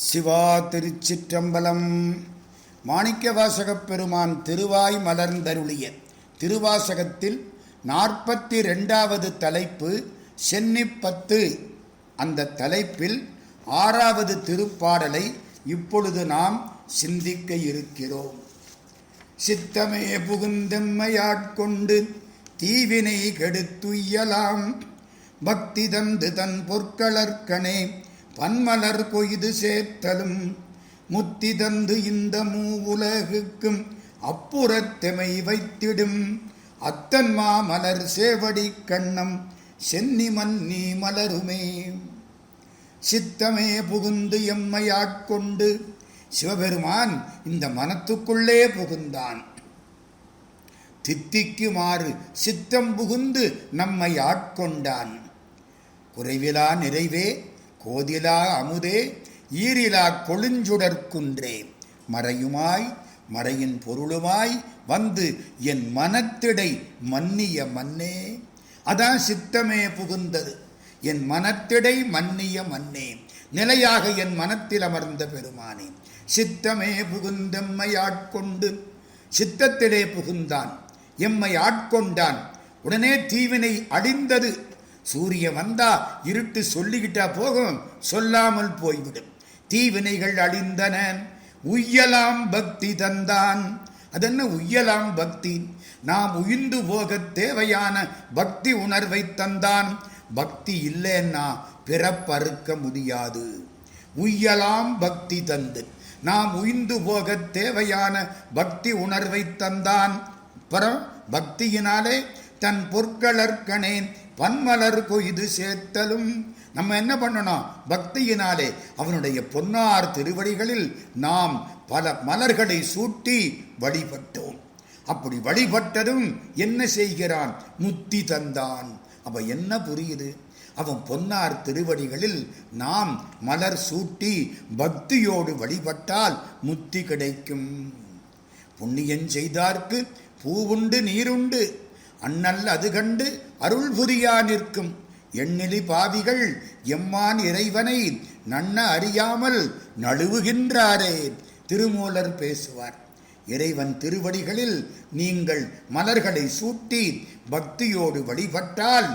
சிவா திருச்சிற்றம்பலம். மாணிக்கவாசகப் பெருமான் திருவாய் மலர்ந்தருளிய திருவாசகத்தில் நாற்பத்தி ரெண்டாவது தலைப்பு சென்னிப்பத்து அந்த தலைப்பில் ஆறாவது திருப்பாடலை இப்பொழுது நாம் சிந்திக்க இருக்கிறோம். சித்தமே புகுந்தெம்மையாட்கொண்டு தீவினை கெடுத்துயலாம் பக்தி தந்து தன் பொற்களற்கனே பன்மலர் கொய்து சேர்த்தலும் முத்தி தந்து இந்த மூவுலகுக்கும் அப்புறத்தெமை வைத்திடும். அத்தன்மா மலர் சேவடி கண்ணம் சென்னி மன்னி மலருமே. சித்தமே புகுந்து எம்மையாட்கொண்டு சிவபெருமான் இந்த மனத்துக்குள்ளே புகுந்தான். தித்திக்குமாறு சித்தம் புகுந்து நம்மை ஆட்கொண்டான். குறைவிலா நிறைவே கோதிலா அமுதே ஈரிலா கொழுஞ்சுடற்குன்றே. மறையுமாய் மறையின் பொருளுமாய் வந்து என் மனத்திடை மன்னிய மன்னே. அதான் சித்தமே புகுந்தது. என் மனத்திடை மன்னிய மன்னே. நிலையாக என் மனத்தில் அமர்ந்த பெருமானே சித்தமே புகுந்தெம்மை ஆட்கொண்டு சித்தத்திலே புகுந்தான். எம்மை ஆட்கொண்டான். உடனே தீவினை அடிந்தது சூரிய வந்தா இருட்டு சொல்லிக்கிட்டா போகும் சொல்லாமல் போய்விடும். தீவினைகள் அழிந்தன. உய்யலாம் பக்தி தந்தான். அதென்ன உய்யலாம் பக்தி? நாம் உயிர்ந்து போக தேவையான பக்தி உணர்வை தந்தான். பக்தி இல்லைன்னா பிறப்பறுக்க முடியாது. உய்யலாம் பக்தி தந்து. நாம் உயிர்ந்து போக தேவையான பக்தி உணர்வை தந்தான். அப்புறம் பக்தியினாலே தன் பொற்களற்கனேன் பன்மலர் கொய்து சேர்த்தலும் நம்ம என்ன பண்ணணும்? பக்தியினாலே அவனுடைய பொன்னார் திருவடிகளில் நாம் பல மலர்களை சூட்டி வழிபட்டோம். அப்படி வழிபட்டதும் என்ன செய்கிறான்? முத்தி தந்தான். அவ என்ன புரியுது? அவன் பொன்னார் திருவடிகளில் நாம் மலர் சூட்டி பக்தியோடு வழிபட்டால் முத்தி கிடைக்கும். புண்ணியன் செய்தார்க்கு பூவுண்டு நீருண்டு அண்ணல் அது கண்டு அருள் புரியா நிற்கும். எண்ணிலி பாவிகள் எம்மான் இறைவனை நன்ன அறியாமல் நழுவுகின்றாரே திருமூலர் பேசுவார். இறைவன் திருவடிகளில் நீங்கள் மலர்களை சூட்டி பக்தியோடு வழிபட்டால்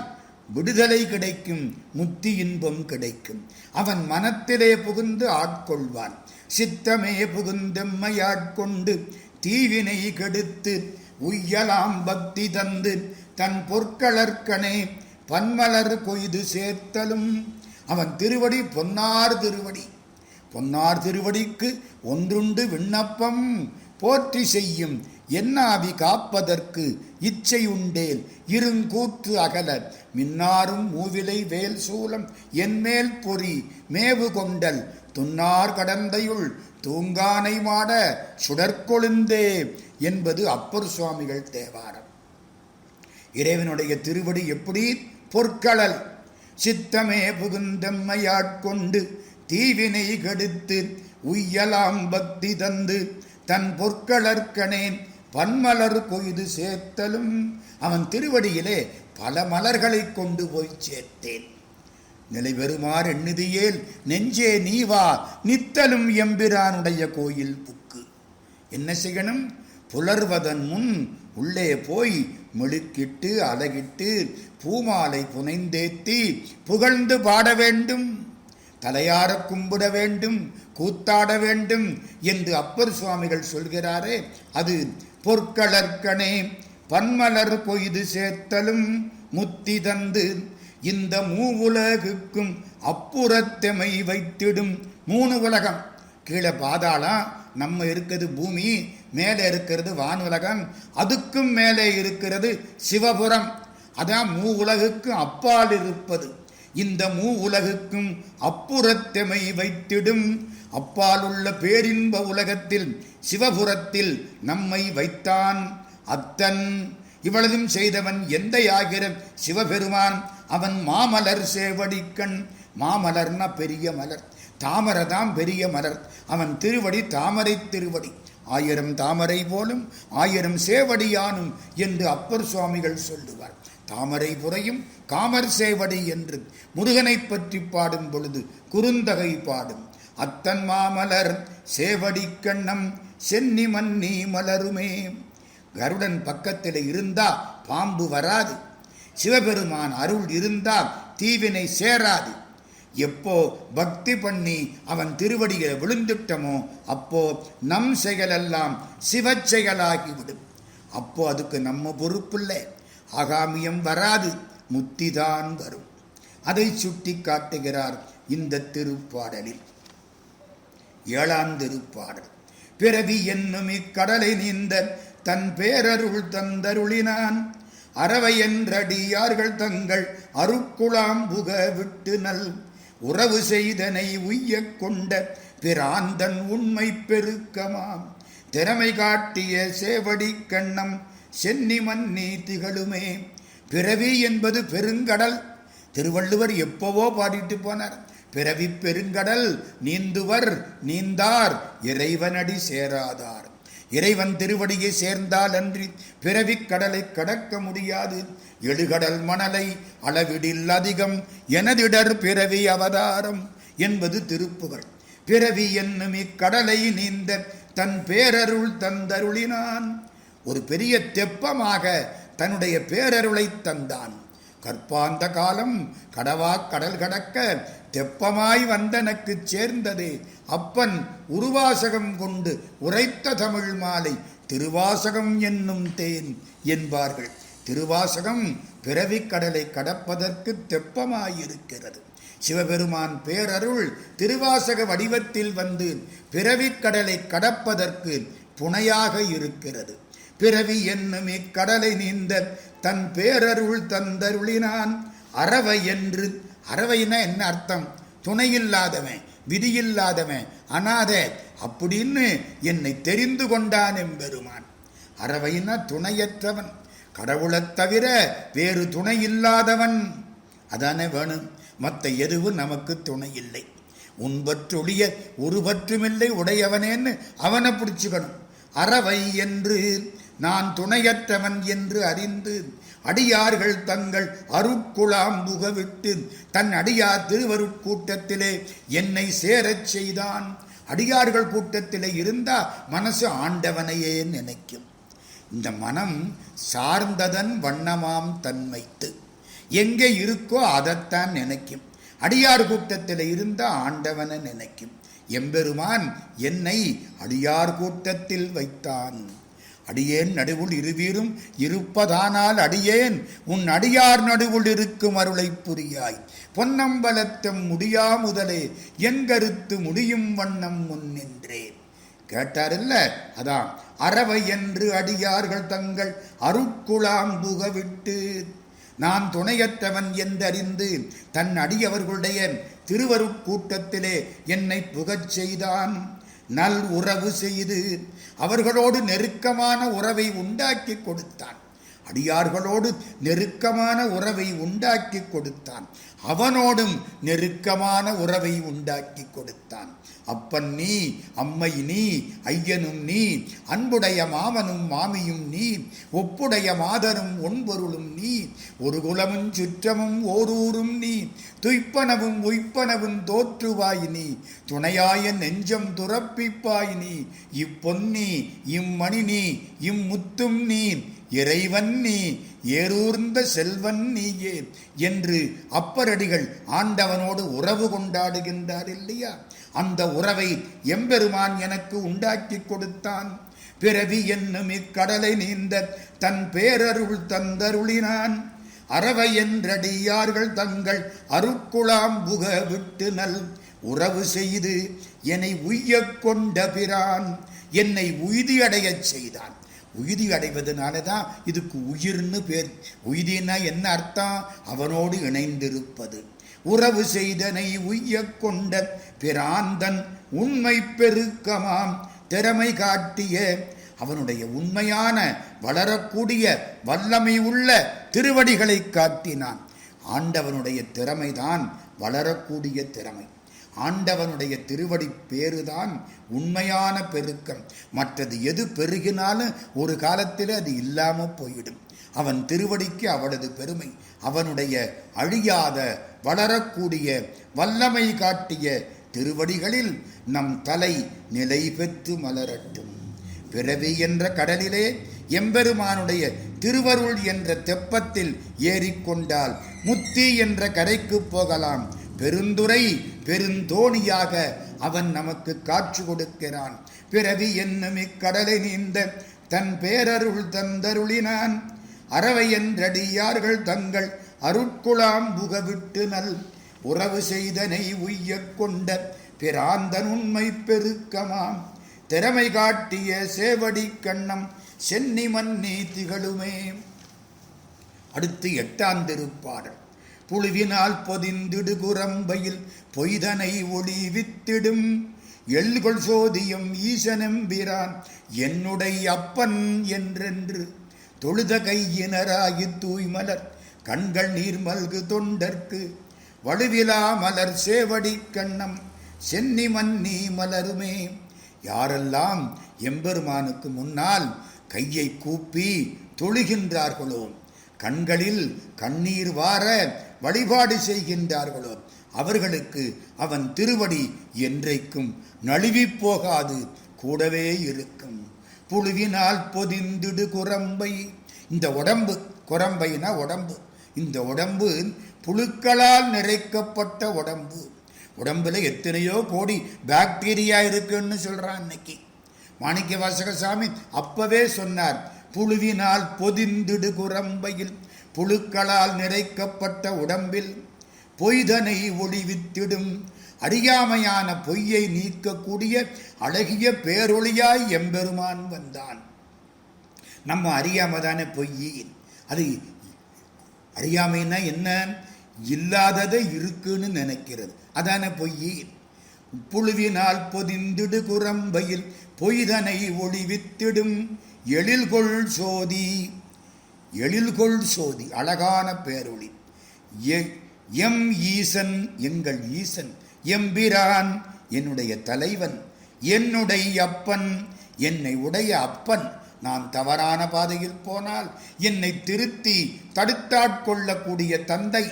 விடுதலை கிடைக்கும் முத்தி இன்பம் கிடைக்கும். அவன் மனத்திலே புகுந்து ஆட்கொள்வான். சித்தமே புகுந்தெம்மையாட்கொண்டு தீவினை கெடுத்து உய்யலாம் பக்தி தந்து தன் பொற்களற்கனே பன்மலர் கொய்து சேர்த்தலும். அவன் திருவடி பொன்னார் திருவடி. பொன்னார் திருவடிக்கு ஒன்றுண்டு விண்ணப்பம். போற்றி செய்யும் என்னாவி காப்பதற்கு இச்சை உண்டேல் இருங்கூற்று அகல. மின்னாரும் மூவிலை வேல் சூலம் என்மேல் பொறி மேவு கொண்டல். துன்னார் கடந்தையுள் தூங்கானை மாட சுடற்கொழுந்தே என்பது அப்பர் சுவாமிகள் தேவாரம். இறைவனுடைய திருவடி எப்படி? பொற்களல் சித்தமே புகுந்தம்மையாட்கொண்டு தீவினை கெடுத்து உய்யலாம் பக்தி தந்து தன் பொற்களற்கனேன் பன்மலர் கொய்து சேர்த்தலும் அவன் திருவடியிலே பல மலர்களை கொண்டு போய் சேர்த்தேன். நிலை பெறுமாறு எண்ணுதியேல் நெஞ்சே நீவா நித்தலும் எம்பிரானுடைய கோயில் புக்கு. என்ன செய்யணும்? புலர்வதன் முன் உள்ளே போய் மெழுக்கிட்டு அழகிட்டு பூமாலை புனைந்தேத்தி புகழ்ந்து பாட வேண்டும். தலையார கும்பிட வேண்டும் கூத்தாட வேண்டும் என்று அப்பர் சுவாமிகள் சொல்கிறாரே அது பொற்களற்கனே பன்மலர் கொய்து சேர்த்தலும் முத்தி தந்து இந்த மூவுலகுக்கும் அப்புறத்தெமை வைத்திடும். மூணு உலகம். கீழே பாதாளம் நம்ம இருக்கிறது பூமி. மேலே இருக்கிறது வானுலகம் அதுக்கும் மேலே இருக்கிறது சிவபுரம். அதான் மூ உலகுக்கும் அப்பால் இருப்பது. இந்த மூ உலகுக்கும் அப்புறத்தெமை வைத்திடும். அப்பாலுள்ள பேரின்ப உலகத்தில் சிவபுரத்தில் நம்மை வைத்தான் அத்தன். இவ்வளவும் செய்தவன் எந்த ஆகிற சிவபெருமான். அவன் மாமலர் சேவடிக்கண். மாமலர்னா பெரிய மலர். தாமரை தான் பெரிய மலர். அவன் திருவடி தாமரை திருவடி. ஆயிரம் தாமரை போலும் ஆயிரம் சேவடியானும் என்று அப்பர் சுவாமிகள் சொல்லுவார். தாமரை புறையும் காமர் சேவடி என்று முருகனை பற்றி பாடும் பொழுது குறுந்தகை பாடும். அத்தன் மாமலர் சேவடி கண்ணம் சென்னி மன்னி மலருமே. கருடன் பக்கத்தில் இருந்தா பாம்பு வராது. சிவபெருமான் அருள் இருந்தால் தீவினை சேராது. எப்போ பக்தி பண்ணி அவன் திருவடியை விழுந்துட்டமோ அப்போ நம் செயலெல்லாம் சிவச்செயலாகிவிடும். அப்போ அதுக்கு நம்ம பொறுப்பில்லை. ஆகாமியம் வராது முத்திதான் வரும். அதை சுட்டி காட்டுகிறார் இந்த திருப்பாடலில். ஏழாம் திருப்பாடல். பிறவி என்னும் இக்கடலை நீந்த தன் பேரருள் தந்தருளினான். அறவை என்றடியார்கள் தங்கள் அருக்குளாம் புக விட்டு நல் உறவு செய்தனை உய்ய கொண்ட பிராந்தன் உண்மை பெருக்கமாம். திறமை காட்டிய சேவடி கண்ணம் சென்னி மன்னி திகழுமே. பிறவி என்பது பெருங்கடல். திருவள்ளுவர் எப்பவோ பாடிட்டு போனார். பிறவி பெருங்கடல் நீந்துவர் நீந்தார் இறைவனடி சேராதார். இறைவன் திருவடியை சேர்ந்தால் அன்றி பிறவிக் கடலை கடக்க முடியாது. எழுகடல் மணலை அளவிடில் அதிகம் எனதிடர் பிறவி அவதாரம் என்பது திருப்புகழ். பிறவி என்னும் இக்கடலை நீந்த தன் பேரருள் தந்தருளினான். ஒரு பெரிய தெப்பமாக தன்னுடைய பேரருளை தந்தான். கற்பாந்த காலம் கடவா கடல் கடக்க தெப்பமாய் வந்தனக்கு சேர்ந்ததே அப்பன் உருவாசகம் கொண்டு உரைத்த தமிழ் மாலை. திருவாசகம் என்னும் தேன் என்பார்கள். திருவாசகம் பிறவிக் கடலை கடப்பதற்கு தெப்பமாயிருக்கிறது. சிவபெருமான் பேரருள் திருவாசக வடிவத்தில் வந்து பிறவிக் கடலை கடப்பதற்கு புனையாக இருக்கிறது. பிறவி என்னும் இக்கடலை நீந்த தன் பேரருள் தந்தருளினான். அறவை என்று அறவைனா என்ன அர்த்தம்? துணையில்லாதவன் விதியில்லாதவன் அனாத. அப்படின்னு என்னை தெரிந்து கொண்டான் எம்பெருமான். அறவைனா துணையற்றவன் கடவுளைத் தவிர வேறு துணை இல்லாதவன் அதானே வேணும். மற்ற எதுவும் நமக்கு துணை இல்லை உன்பற்றொழிய ஒருபற்றுமில்லை உடையவனேன்னு அவனை பிடிச்சுக்கணும் அறவை என்று நான் துணையற்றவன் என்று அறிந்து அடியார்கள் தங்கள் அருட்குழாம்புக விட்டு தன் அடியார் திருவருட்கூட்டத்திலே என்னை சேரச் செய்தான். அடியார்கள் கூட்டத்திலே இருந்தா மனசு ஆண்டவனையே நினைக்கும். இந்த மனம் சார்ந்ததன் வண்ணமாம் தன்மைத்து. எங்கே இருக்கோ அதைத்தான் நினைக்கும். அடியார் கூட்டத்தில் இருந்த ஆண்டவனை நினைக்கும். எம்பெருமான் என்னை அடியார் கூட்டத்தில் வைத்தான். அடியேன் நடுவுள் இருவீரும் இருப்பதானால் அடியேன். உன் அடியார் நடுவுள் இருக்கும் அருளை புரியாய். பொன்னம்பலத்தம் முடியா முதலே என் கருத்து முடியும் வண்ணம் முன் நின்றேன். கேட்டாரில்ல? அதான் அறவை என்று அடியார்கள் தங்கள் அருட்குழாம்புக புகவிட்டு நான் துணையற்றவன் என்றறிந்து தன் அடியவர்களுடைய திருவருட்கூட்டத்திலே என்னை புகச் செய்தான். நல் உறவு செய்து அவர்களோடு நெருக்கமான உறவை உண்டாக்கி கொடுத்தான். அடியார்களோடு நெருக்கமான உறவை உண்டாக்கி கொடுத்தான். அவனோடும் நெருக்கமான உறவை உண்டாக்கி கொடுத்தான். அப்பன் நீ அம்மை நீ ஐயனும் நீ அன்புடைய மாமனும் மாமியும் நீ ஒப்புடைய மாதனும் ஒன்பொருளும் நீ ஒரு குலமும் சுற்றமும் ஓரூரும் நீ துய்ப்பனவும் உய்ப்பனவும் தோற்றுவாய் நீ துணையாய நெஞ்சம் துறப்பிப்பாய் நீ இப்பொன்னி இம்மணி நீ இம்முத்தும் நீ இறைவன் நீ ஏரூர்ந்த செல்வன் நீயே என்று அப்பரடிகள் ஆண்டவனோடு உறவு கொண்டாடுகின்றார் இல்லையா? அந்த உறவை எம்பெருமான் எனக்கு உண்டாக்கி கொடுத்தான். பிறவி என்னும் இக்கடலை நீந்த தன் பேரருள் தந்தருளினான். அறவை என்றடியார்கள் தங்கள் அருக்குளாம்புக விட்டு நல் உறவு செய்து என்னை உய்ய கொண்ட பிரான். என்னை உய்தியடையச் செய்தான். உய்தி அடைவதனால தான் இதுக்கு உயிர்னு பேர். உய்தினா என்ன அர்த்தம்? அவனோடு இணைந்திருப்பது. உறவு செய்தனை உய்ய கொண்ட பிராந்தன் உண்மை பெருக்கமாம். திறமை காட்டிய அவனுடைய உண்மையான வளரக்கூடிய வல்லமை உள்ள திருவடிகளை காட்டினான். ஆண்டவனுடைய திறமைதான் வளரக்கூடிய திறமை. ஆண்டவனுடைய திருவடி பேருதான் உண்மையான பெருக்கம். மற்றது எது பெருகினாலும் ஒரு காலத்தில் அது இல்லாமல் போயிடும். அவன் திருவடிக்கு அவளது பெருமை. அவனுடைய அழியாத வளரக்கூடிய வல்லமை காட்டிய திருவடிகளில் நம் தலை நிலை பெற்று மலரட்டும். பிறவி என்ற கடலிலே எம்பெருமானுடைய திருவருள் என்ற தெப்பத்தில் ஏறிக்கொண்டால் முத்தி என்ற கரைக்கு போகலாம். பெருந்துரை பெருந்தோணியாக அவன் நமக்கு காட்சி கொடுக்கிறான். பிறவி என்னும் இக்கடலை நீந்த தன் பேரருள் தந்தருளினான். அறவையன்றடியார்கள் தங்கள் அருட்குளாம் புகவிட்டு நல் உறவு செய்தனை உய்யக் கொண்ட பிராந்தன் உண்மை பெருக்கமாம். திறமை காட்டிய சேவடி கண்ணம் சென்னி மன்னி திகழுமே அடுத்து எட்டாம் திருப்பாடல். புழுவினால் பொதிந்திடு குரம்பையில் பொய்தனை ஒளிவித்திடும். எள்கொள் சோதியம் ஈசனெம்பிரான் என்னுடைய அப்பன் என்றென்று தொழுத கையினராகி தூய்மலர் கண்கள் நீர் மல்கு தொண்டர்க்கு. வலுவிலா மலர் சேவடி கண்ணம் சென்னி மன்னி மலருமே. யாரெல்லாம் எம்பெருமானுக்கு முன்னால் கையை கூப்பி தொழுகின்றார்களோ கண்களில் கண்ணீர் வார வழிபாடு செய்கின்றார்களோ அவர்களுக்கு அவன் திருவடி என்றைக்கும் நழுவிப் போகாது கூடவே இருக்கும். புழுவினால் பொதிந்திடு குரம்பை. இந்த உடம்பு குரம்பைனா உடம்பு. இந்த உடம்பு புழுக்களால் நிறைக்கப்பட்ட உடம்பு. உடம்புல எத்தனையோ கோடி பாக்டீரியா இருக்குன்னு சொல்கிறான் இன்னைக்கு. மாணிக்க வாசகசாமி அப்பவே சொன்னார் புழுவினால் பொதிந்திடு குரம்பையில் புழுக்களால் நிறைக்கப்பட்ட உடம்பில் பொய்தனை ஒளிவித்திடும் அறியாமையான பொய்யை நீக்கக்கூடிய அழகிய பேரொளியாய் எம்பெருமான் வந்தான். நம்ம அறியாம தானே பொய்? அது அறியாமைன்னா என்ன? இல்லாததை இருக்குன்னு நினைக்கிறது. அதான பொய்? புழுவினால் பொதிந்திடு குரம்பையில் பொய்தனை ஒளிவித்திடும் எழில்கொள் சோதி. எழில்கொள் சோதி அழகான பேரொளி. எ- எம் ஈசன் எங்கள் ஈசன் எம்பிரான் என்னுடைய தலைவன் என்னுடைய அப்பன் என்னை உடைய அப்பன். நான் தவறான பாதையில் போனால் என்னை திருத்தி தடுத்தாட்கொள்ளக்கூடிய தந்தை.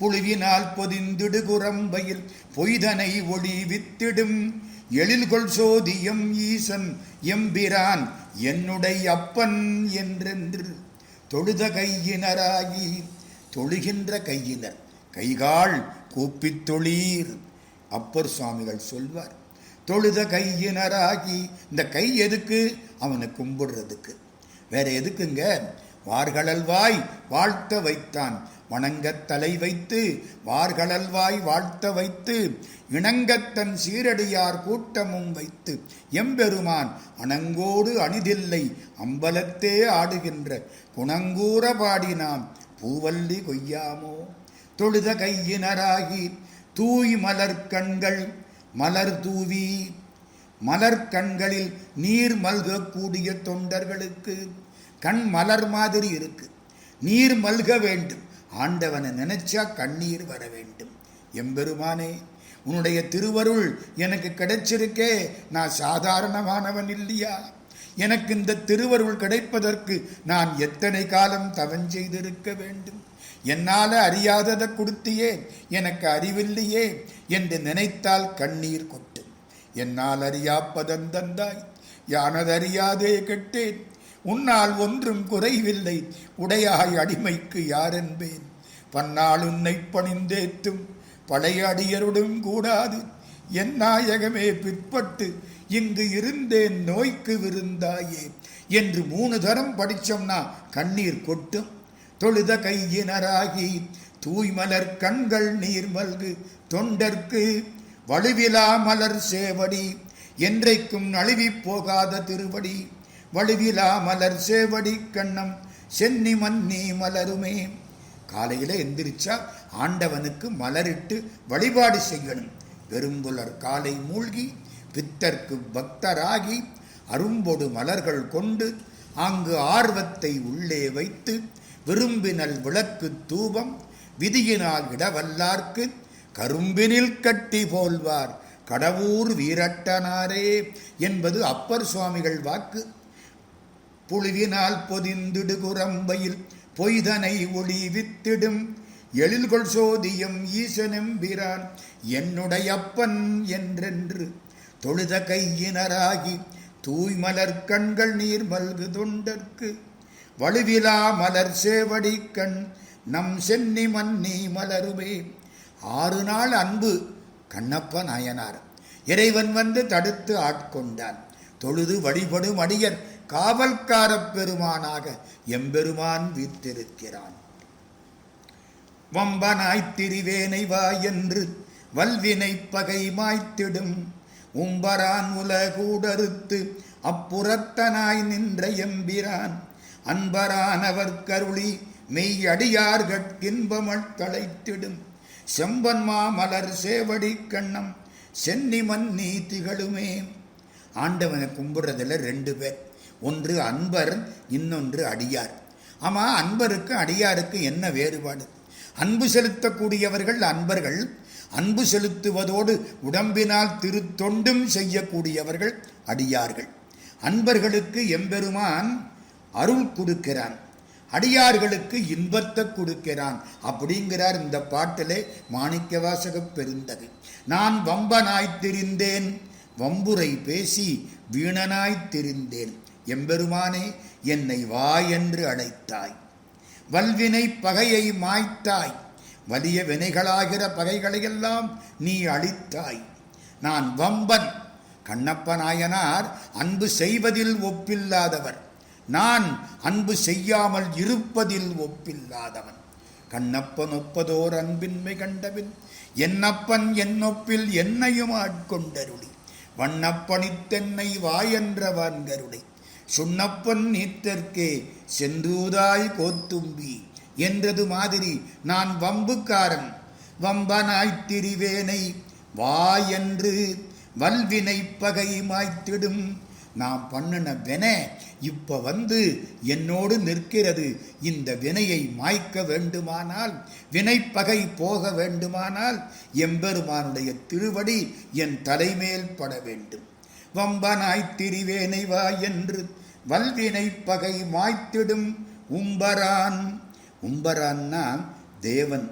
புழுவினால் பொதிந்திடு குரம்பையில் பொய்தனை ஒளி வித்திடும். எழில்கொள் சோதி எம் ஈசன் எம்பிரான் என்னுடைய அப்பன் என்றென்று. தொழுத கையினராகி தொழுகின்ற கையினர் கைகால் கூப்பித் தொழீர். அப்பர் சுவாமிகள் சொல்வார் தொழுத கையினராகி இந்த கை எதுக்கு? அவனை கும்பிடுறதுக்கு. வேற எதுக்குங்க? வார்கழல்வாய் வாழ்த்த வைத்தான் வணங்கத் தலை வைத்து வார்கழல்வாய் வாழ்த்த வைத்து இணங்கத்தன் சீரடியார் கூட்டமும் வைத்து எம்பெருமான் அணங்கோடு அணிதில்லை அம்பலத்தே ஆடுகின்ற குணங்கூற பாடினாம் பூவல்லி கொய்யாமோ? தொழுத கையினராகி தூய் மலர் கண்கள் மலர் தூவி. மலர் கண்களில் நீர் மல்கக்கூடிய தொண்டர்களுக்கு கண் மலர் மாதிரி இருக்கு. நீர் மல்க வேண்டும். ஆண்டவனை நினைச்சா கண்ணீர் வர வேண்டும். எம்பெருமானே உன்னுடைய திருவருள் எனக்கு கிடைச்சிருக்கே. நான் சாதாரணமானவன் இல்லையா? எனக்கு இந்த திருவருள் கிடைப்பதற்கு நான் எத்தனை காலம் தவம் செய்திருக்க வேண்டும்? என்னால அறியாததை கொடுத்தியே எனக்கு அறிவில்லையே என்று நினைத்தால் கண்ணீர் கொட்டு. என்னால் அறியாப்பதன் தந்தாய் யானதறியாதே கெட்டேன். உன்னால் ஒன்றும் குறைவில்லை உடையாய் அடிமைக்கு யாரென்பேன் பன்னால் உன்னை பணிந்தேற்றும் பழைய அடியருடன் கூடாது. என் நாயகமே பிற்பட்டு இங்கு இருந்தேன் நோய்க்கு விருந்தாயே. என்று மூணு தரம் படிச்சோம்னா கண்ணீர் கொட்டும். தொழுத கையினராகி தூய்மலர் கண்கள் நீர் மல்கு தொண்டர்க்கு வலுவிலா மலர் சேவடி. என்றைக்கும் நழுவிப் போகாத திருவடி. வலுவிலா மலர் சேவடி கண்ணம் சென்னி மன்னி மலருமே. காலையில எந்திரிச்சா ஆண்டவனுக்கு மலரிட்டு வழிபாடு செய்யணும். பெரும்புலர் காலை மூழ்கி பித்தர்க்கு பக்தராகி அரும்பொடு மலர்கள் கொண்டு அங்கு ஆர்வத்தை உள்ளே வைத்து விரும்பினல் விளக்கு தூபம் விதியினால் இடவல்லார்க்கு கரும்பினில் கட்டி போல்வார். கடவுர் வீரட்டனாரே என்பது அப்பர் சுவாமிகள் வாக்கு. புழுவினால் பொதிந்திடு குரம்பையில் பொய்தனை ஒளி வித்திடும் எழில்கொள் சோதியம் ஈசனெம்பிரான் என்னுடைய அப்பன் என்றென்று தொழுத கையினராகி தூய்மலர் கண்கள் நீர் மல்கு தொண்டற்கு வலுவிலா மலர் சேவடி கண் நம் சென்னி மன்னி மலருமே. ஆறு நாள் அன்பு கண்ணப்ப நாயனார். இறைவன் வந்து தடுத்து ஆட்கொண்டான். தொழுது வழிபடும் அடியன் காவல்காரப் பெருமானாக எம்பெருமான் வீத்திருக்கிறான் வம்பனாய்த் திரிவேனை வா என்று வல்வினை பகை மாய்த்திடும். உம்பரான் உலகூடறுத்து அப்புறத்தனாய் நின்ற எம்பிரான் அன்பரானவர் கருளி மெய் அடியார்கட்கின்பமள் தழைத்திடும் செம்பன் மாமலர் சேவடி கண்ணம் சென்னிமன் நீ திகழுமே. ஆண்டவனை கும்பிடுறதுல ரெண்டு பேர். ஒன்று அன்பர் இன்னொன்று அடியார். ஆமாம் அன்பருக்கு அடியாருக்கு என்ன வேறுபாடு? அன்பு செலுத்தக்கூடியவர்கள் அன்பர்கள். அன்பு செலுத்துவதோடு உடம்பினால் திருத்தொண்டும் செய்யக்கூடியவர்கள் அடியார்கள். அன்பர்களுக்கு எம்பெருமான் அருள் கொடுக்கிறான். அடியார்களுக்கு இன்பத்தை கொடுக்கிறான். அப்படிங்கிறார் இந்த பாட்டிலே மாணிக்க வாசக பெருந்தகை. நான் வம்பனாய்த் திரிந்தேன். வம்புரை பேசி வீணனாய்த் திரிந்தேன். எம்பெருமானே என்னை வா என்று அழைத்தாய். வல்வினை பகையை மாய்த்தாய். வலிய வினைகளாகிற பகைகளையெல்லாம் நீ அழித்தாய். நான் வம்பன். கண்ணப்ப நாயனார் அன்பு செய்வதில் ஒப்பில்லாதவர். நான் அன்பு செய்யாமல் இருப்பதில் ஒப்பில்லாதவன். கண்ணப்பன் ஒப்பதோர் அன்பின்மை கண்டபின் என்னப்பன் என்னொப்பில் என்னையும் ஆட்கொண்டருளி. வண்ணப்பணித்தென்னை வாயென்ற வான்கருளை சுண்ணப்பன் நீத்தற்கே சென்றூதாய் கோத்தும்பி என்றது மாதிரி நான் வம்புக்காரன். வம்பனாய்த் திரிவேனை வா என்று வல்வினை பகை மாய்த்திடும் நான் பண்ணின வினை இப்போ வந்து என்னோடு நிற்கிறது. இந்த வினையை மாய்க்க வேண்டுமானால் வினைப்பகை போக வேண்டுமானால் எம்பெருமானுடைய திருவடி என் தலைமேல் பட வேண்டும். வம்பனாய்த் திரிவேனை வா என்று வல்வினை பகை மாய்த்திடும் உம்பரான். உம்பரான்னா தேவன்.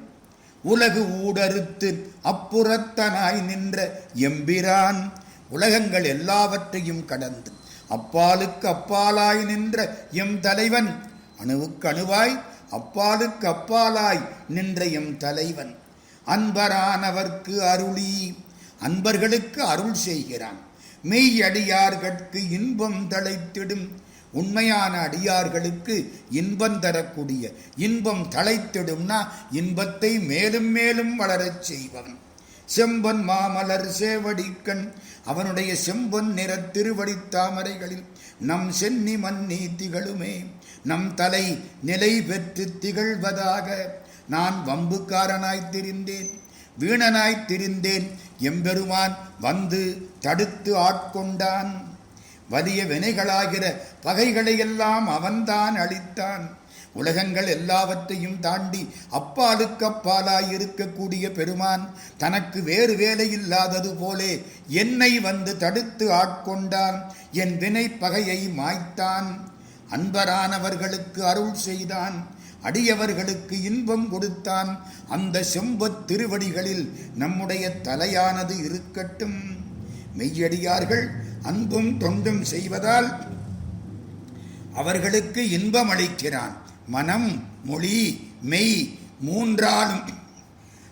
உலகு ஊடறுத்து அப்புறத்தனாய் நின்ற எம்பிரான். உலகங்கள் எல்லாவற்றையும் கடந்து அப்பாலுக்கு அப்பாலாய் நின்ற எம் தலைவன். அணுவுக்கு அணுவாய் அப்பாலுக்கு அப்பாலாய் நின்ற எம் தலைவன். அன்பரானவர்க்கு அருளி அன்பர்களுக்கு அருள் செய்கிறான். மெய் அடியார்கட்கு இன்பம் தழைத்திடும். உண்மையான அடியார்களுக்கு இன்பம் தரக்கூடிய இன்பம் தழைத்திடும்னா இன்பத்தை மேலும் மேலும் வளரச் செய்வன் செம்பன் மாமலர் சேவடிக்கண் அவனுடைய செம்பொன் நிற திருவடி தாமரைகளில் நம் சென்னி மன்னி திகழுமே நம் தலை நிலை பெற்று திகழ்வதாக நான் வம்புக்காரனாய் திரிந்தேன் வீணனாய் திரிந்தேன் எம்பெருமான் வந்து தடுத்து ஆட்கொண்டான். வலிய வினைகளாகிற பகைகளையெல்லாம் அவன்தான் அளித்தான் உலகங்கள் எல்லாவற்றையும் தாண்டி அப்பாலுக்கப்பாலாயிருக்கக்கூடிய இருக்கக்கூடிய பெருமான் தனக்கு வேறு வேலை இல்லாதது போலே என்னை வந்து தடுத்து ஆட்கொண்டான். என் வினை பகையை மாய்த்தான். அன்பரானவர்களுக்கு அருள் செய்தான். அடியவர்களுக்கு இன்பம் கொடுத்தான். அந்த செம்பத் திருவடிகளில் நம்முடைய தலையானது இருக்கட்டும். மெய்யடியார்கள் அன்பும் தொண்டும் செய்வதால் அவர்களுக்கு இன்பம் அளிக்கிறான். மனம் மொழி மெய் மூன்றாலும்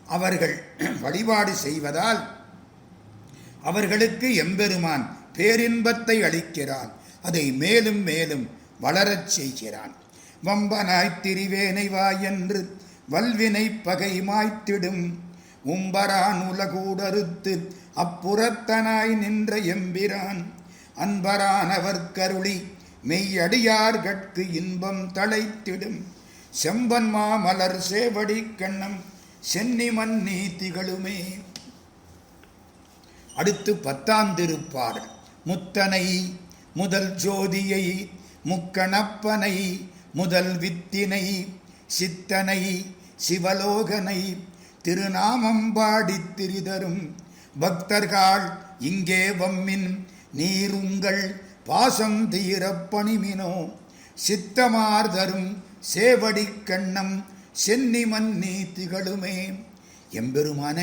அவர்கள் வழிபாடு செய்வதால் அவர்களுக்கு எம்பெருமான் பேரின்பத்தை அளிக்கிறான். அதை மேலும் மேலும் வளரச் செய்கிறான். வம்பனாய்த் திரிவேனை வா என்று வல்வினை பகை மாய்த்திடும். உம்பரான் உலகூடறுத்து அப்புறத்தனாய் நின்ற எம்பிரான். அன்பரானவர் கருளி மெய்யடியார்கட்கு இன்பம் தழைத்திடும். செம்பன் மாமலர் சேவடி கண்ணம் சென்னிமன் திகழுமே அடுத்து பத்தாம் திருப்பாடல். முத்தனை முதல் ஜோதியை முக்கணப்பனை முதல் வித்தினை சித்தனை சிவலோகனை திருநாமம் பாடித் திரிதரும். பக்தர்கள் இங்கே வம்மின் நீருங்கள் பாசம் தீரப்பணிமினோ சித்தமார்தரும் சேவடி கண்ணம் சென்னி மன்னி திகழுமே. எம்பெருமான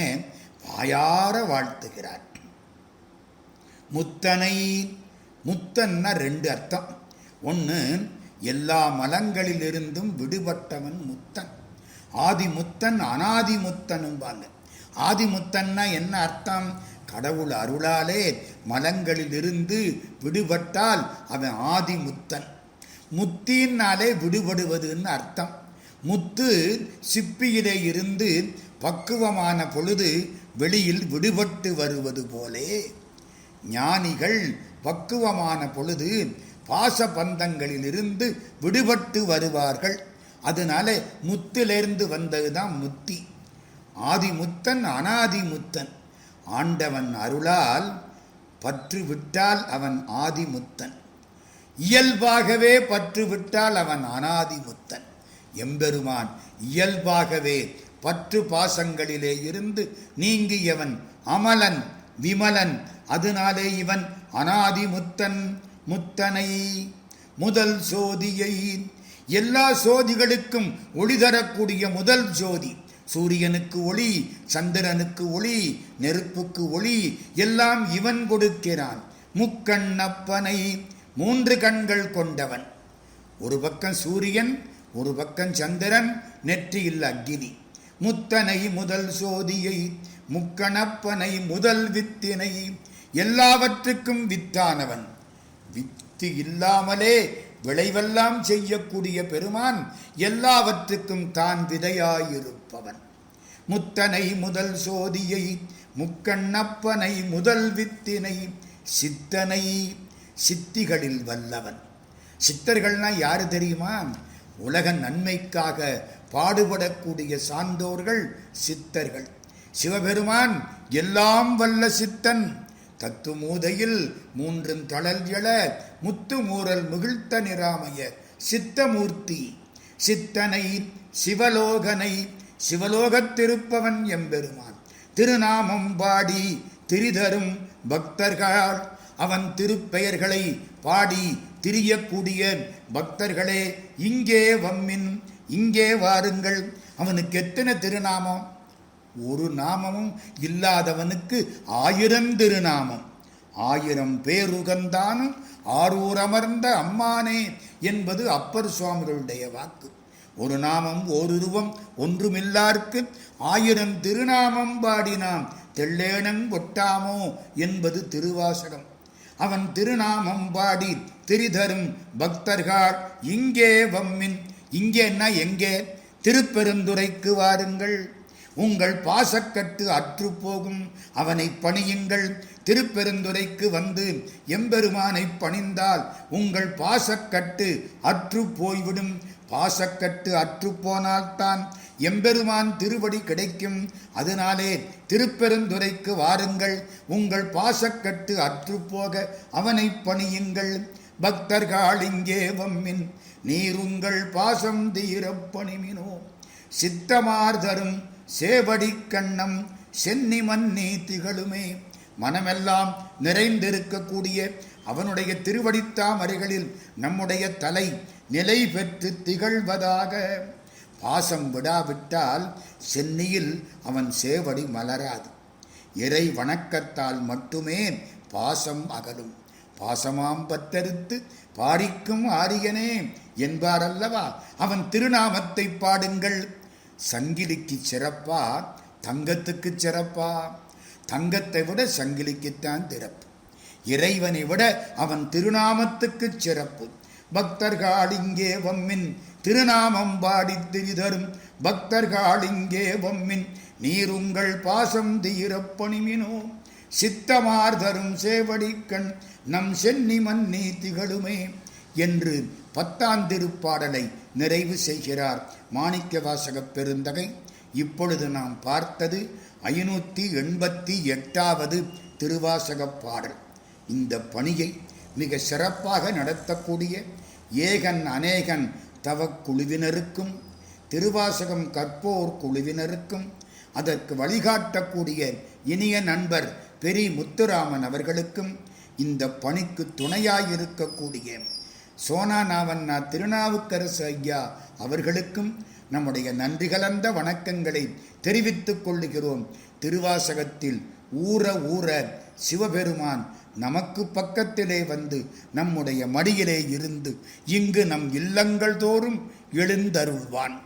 வாயார வாழ்த்துகிறார். முத்தனை முத்தன்னா ரெண்டு அர்த்தம். ஒன்று எல்லா மலங்களிலிருந்தும் விடுபட்டவன் முத்தன். ஆதிமுத்தன் அனாதிமுத்தனும்பாங்க ஆதிமுத்தன்னா என்ன அர்த்தம்? கடவுள் அருளாலே மலங்களிலிருந்து விடுபட்டால் அவன் ஆதிமுத்தன். முத்தின்னாலே விடுபடுவதுன்னு அர்த்தம். முத்து சிப்பியிலே இருந்து பக்குவமான பொழுது வெளியில் விடுபட்டு வருவது போலே. ஞானிகள் பக்குவமான பொழுது பாச பந்தங்களிலிருந்து விடுபட்டு வருவார்கள். அதனால முத்திலிருந்து வந்ததுதான் முத்தி. ஆதிமுத்தன் அனாதிமுத்தன். ஆண்டவன் அருளால் பற்று விட்டால் அவன் ஆதிமுத்தன். இயல்பாகவே பற்று விட்டால் அவன் அனாதிமுத்தன். எம்பெருமான் இயல்பாகவே பற்று பாசங்களிலே இருந்து நீங்கியவன் அமலன் விமலன் அதனாலே இவன் அனாதிமுத்தன் முத்தனை. முதல் சோதியை எல்லா சோதிகளுக்கும் ஒளி தரக்கூடிய முதல் ஜோதி சூரியனுக்கு ஒளி சந்திரனுக்கு ஒளி நெருப்புக்கு ஒளி எல்லாம் இவன் கொடுக்கிறான். முக்கண்ணப்பனை மூன்று கண்கள் கொண்டவன். ஒரு பக்கம் சூரியன் ஒரு பக்கம் சந்திரன் நெற்றியில் அக்கினி. முத்தனை முதல் சோதியை முக்கணப்பனை முதல் வித்தினை. எல்லாவற்றுக்கும் வித்தானவன். வித்து இல்லாமலே விளைவெல்லாம் செய்யக்கூடிய பெருமான் எல்லாவற்றுக்கும் தான் விதையாயிருப்பவன். முத்தனை முதல் சோதியை முக்கண்ணப்பனை முதல் வித்தினை சித்தனை சித்திகளில் வல்லவன். சித்தர்கள்னா யாரு தெரியுமா? உலக நன்மைக்காக பாடுபடக்கூடிய சான்றோர்கள் சித்தர்கள். சிவபெருமான் எல்லாம் வல்ல சித்தன். தத்துமூதையில் மூன்றும் தளல் எழ முத்து மூரல் முகிழ்த்த நிராமய சித்தமூர்த்தி சித்தனை சிவலோகனை சிவலோகத்திருப்பவன் எம்பெருமான். திருநாமம் பாடி திரிதரும் பக்தர்கள் அவன் திருப்பெயர்களை பாடி திரியக்கூடிய பக்தர்களே இங்கே வம்மின் இங்கே வாருங்கள். அவனுக்கு எத்தனை திருநாமம்? ஒரு நாமமும் இல்லாதவனுக்கு ஆயிரம் திருநாமம். ஆயிரம் பேருகந்தானும் ஆரூர் அமர்ந்த அம்மானே என்பது அப்பர் சுவாமிகளுடைய வாக்கு. ஒரு நாமம் ஓருருவம் ஒன்றுமில்லார்க்கு ஆயிரம் திருநாமம் பாடினாம் தெள்ளேனம் கொட்டாமோ என்பது திருவாசகம். அவன் திருநாமம் பாடி திரிதரும் பக்தர்கள் இங்கே வம்மின் இங்கேன்னா எங்கே? திருப்பெருந்துரைக்கு வாருங்கள். உங்கள் பாசக்கட்டு அற்று போகும் அவனை பணியுங்கள். திருப்பெருந்துரைக்கு வந்து எம்பெருமானை பணிந்தால் உங்கள் பாசக்கட்டு அற்று போய்விடும் பாசக்கட்டு அற்று போனால்தான் எம்பெருமான் திருவடி கிடைக்கும். அதனாலே திருப்பெருந்துரைக்கு வாருங்கள். உங்கள் பாசக்கட்டு அற்று போக அவனை பணியுங்கள். பக்தர்கள் இங்கே வம்மின் நீருங்கள் பாசம் தீரப் பணிமினோ. சித்தமார்தரும் சேவடி கண்ணம் சென்னி மன்னி திகழுமே. மனமெல்லாம் நிறைந்திருக்கக்கூடிய அவனுடைய திருவடித்தாமரைகளில் நம்முடைய தலை நிலை பெற்று திகழ்வதாக. பாசம் விடாவிட்டால் சென்னியில் அவன் சேவடி மலராது. இறை வணக்கத்தால் மட்டுமே பாசம் அகலும். பாசமாம் பத்தறுத்து பாடிக்கும் ஆரியனே என்பாரல்லவா? அவன் திருநாமத்தை பாடுங்கள். சங்கிலிக்கு சிறப்பா தங்கத்துக்கு சிறப்பா. தங்கத்தை விட சங்கிலிக்குத்தான் திறப்பு. இறைவனை விட அவன் திருநாமத்துக்கு சிறப்பு. பக்தர்கள் இங்கே வம்மின் திருநாமம் பாடி திரிதரும். பக்தர்கள் இங்கே வம்மின் நீருங்கள் பாசம் தீரப்பணிமினோ சித்தமார் சித்தமார்தரும் சேவடிக்கண் நம் சென்னி மன்னி திகழுமே என்று பத்தாம் திருப்பாடலை நிறைவு செய்கிறார் மாணிக்கவாசகப் பெருந்தகை. இப்பொழுது நாம் பார்த்தது ஐநூற்றி எண்பத்தி எட்டாவது திருவாசக பாடல். இந்த பணியை மிக சிறப்பாக நடத்தக்கூடிய ஏகன் அநேகன் தவக் குழுவினருக்கும் திருவாசகம் கற்போர் குழுவினருக்கும் அதற்கு வழிகாட்டக்கூடிய இனிய நண்பர் பெரி முத்துராமன் அவர்களுக்கும் இந்த பணிக்கு துணையாயிருக்கக்கூடிய சோனா நாவண்ணா திருநாவுக்கரசு ஐயா அவர்களுக்கும் நம்முடைய நன்றி கலந்த வணக்கங்களை தெரிவித்துக் கொள்ளுகிறோம். திருவாசகத்தில் ஊற ஊற சிவபெருமான் நமக்கு பக்கத்திலே வந்து நம்முடைய மடியிலே இருந்து இங்கு நம் இல்லங்கள் தோறும் எழுந்தருள்வான்.